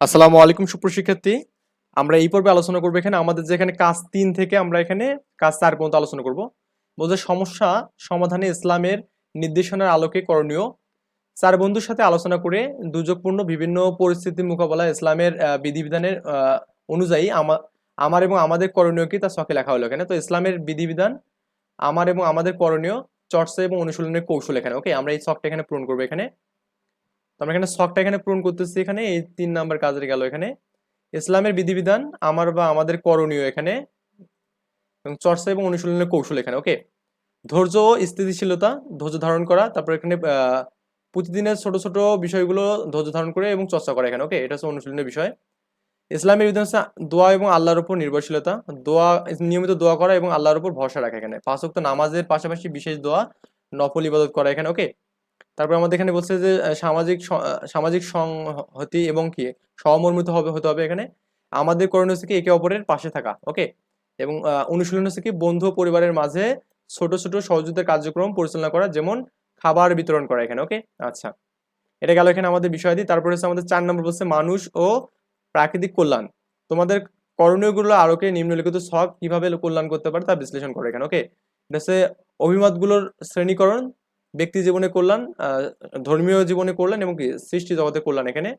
আসসালামু আলাইকুম সুপ্রশিক্ষার্থী আমরা এই পর্বে আলোচনা করব এখানে আমাদের যেখানে কাজ তিন থেকে আমরা এখানে কাজ চার পর্যন্ত আলোচনা করব। বলতে সমস্যা সমাধানে ইসলামের নির্দেশনার আলোকে করণীয়। চার বন্ধুর সাথে আলোচনা করে দুর্যোগপূর্ণ বিভিন্ন পরিস্থিতি মোকাবেলা ইসলামের বিধিবিধানের অনুযায়ী আমা- আমার এবং আমাদের করণীয় কি তা শখে লেখা হলো এখানে। তো ইসলামের বিধিবিধান, আমার এবং আমাদের করণীয়, চর্চা এবং অনুশীলনের কৌশল এখানে। ওকে, আমরা এই শখটা এখানে পূরণ করব এখানে। তো আমরা এখানে শখটা এখানে পূরণ করতেছি। এখানে এই তিন নাম্বার কাজের গেল এখানে। ইসলামের বিধিবিধান আমার বা আমাদের করণীয় এখানে এবং চর্চা এবং অনুশীলনের কৌশল এখানে ওকে ধৈর্য ও স্থিতিশীলতা, ধৈর্য ধারণ করা, তারপর এখানে প্রতিদিনের ছোট ছোট বিষয়গুলো ধৈর্য ধারণ করে এবং চর্চা করা এখানে ওকে এটা হচ্ছে অনুশীলনের বিষয়। ইসলামের বিধান হচ্ছে দোয়া এবং আল্লাহর উপর নির্ভরশীলতা। দোয়া, নিয়মিত দোয়া করা এবং আল্লাহর উপর ভরসা রাখা এখানে। পাঁচ ওয়াক্ত নামাজের পাশাপাশি বিশেষ দোয়া, নফল ইবাদত করা এখানে ওকে তারপর আমাদের এখানে বলছে যে সামাজিক সামাজিক সংহতি এবং কি? সহমর্মিত হবে, হতে হবে এখানে। আমাদের করণীয় হচ্ছে কি? একে অপরের পাশে থাকা ওকে এবং অনুশীলন হচ্ছে কি? বন্ধু পরিবারের মাঝে ছোট ছোট সহযোগিতার কার্যক্রম পরিচালনা করা, যেমন খাবার বিতরণ করা এখানে ওকে আচ্ছা। এটা গেল এখানে আমাদের বিষয়াদি। তারপরে হচ্ছে আমাদের চার নম্বর বলছে মানুষ ও প্রাকৃতিক কল্যাণ। তোমাদের করণীয়গুলো আলোকে নিম্নলিখিত ছক কীভাবে কল্যাণ করতে পারে তা বিশ্লেষণ করে এখানে ওকে এটা হচ্ছে অভিমতগুলোর শ্রেণীকরণ ব্যক্তি জীবনে কল্যাণ ধর্মীয় জীবনে কল্যাণ এবং কি সৃষ্টি জগতে কল্যাণ এখানে।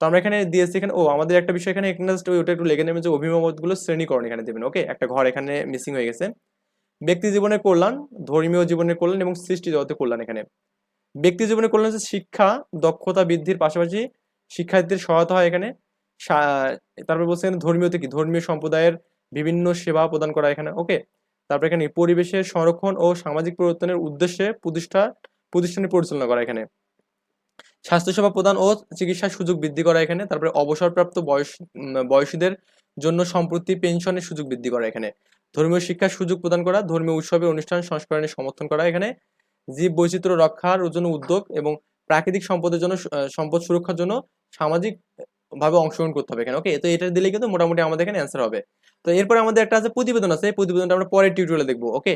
তো আমরা এখানে দিয়েছি এখানে, ও, আমাদের একটা বিষয় এখানে এখানে ওটা একটু লেগে নেবে যে অভিমতগুলো শ্রেণীকরণ এখানে দেবেন, ওকে? একটা ঘর এখানে মিসিং হয়ে গেছে। ব্যক্তি জীবনে কল্যাণ, ধর্মীয় জীবনের কল্যাণ এবং সৃষ্টি জগতে কল্যাণ এখানে। ব্যক্তি জীবনে কল্যাণ হচ্ছে শিক্ষা, দক্ষতা বৃদ্ধির পাশাপাশি শিক্ষার্থীদের সহায়তা হয় এখানে। তারপর বলছে এখানে ধর্মীয়তে কি? ধর্মীয় সম্প্রদায়ের বিভিন্ন সেবা প্রদান করা এখানে, ওকে? তারপর এখানে পরিবেশের সংরক্ষণ ও সামাজিক পরিবর্তনের উদ্দেশ্যে প্রতিষ্ঠা প্রতিষ্ঠানের পরিচালনা করা এখানে। স্বাস্থ্যসেবা প্রদান ও চিকিৎসার সুযোগ বৃদ্ধি করা এখানে। তারপরে অবসরপ্রাপ্ত বয়স বয়সীদের জন্য সম্প্রতি পেনশনের সুযোগ বৃদ্ধি করা এখানে। ধর্মীয় শিক্ষার সুযোগ প্রদান করা, ধর্মীয় উৎসবের অনুষ্ঠান সংস্করণের সমর্থন করা এখানে। জীব বৈচিত্র্য রক্ষার জন্য উদ্যোগ এবং প্রাকৃতিক সম্পদের জন্য সম্পদ সুরক্ষার জন্য সামাজিক ভাবে অংশগ্রহণ করতে হবে এখানে। ওকে তো এটা দিলে কিন্তু মোটামুটি আমাদের এখানে অ্যান্সার হবে। তো এরপরে আমাদের একটা আছে প্রতিবেদন আছে এই প্রতিবেদনটা আমরা পরের টিউটোরিয়ালে দেখব ওকে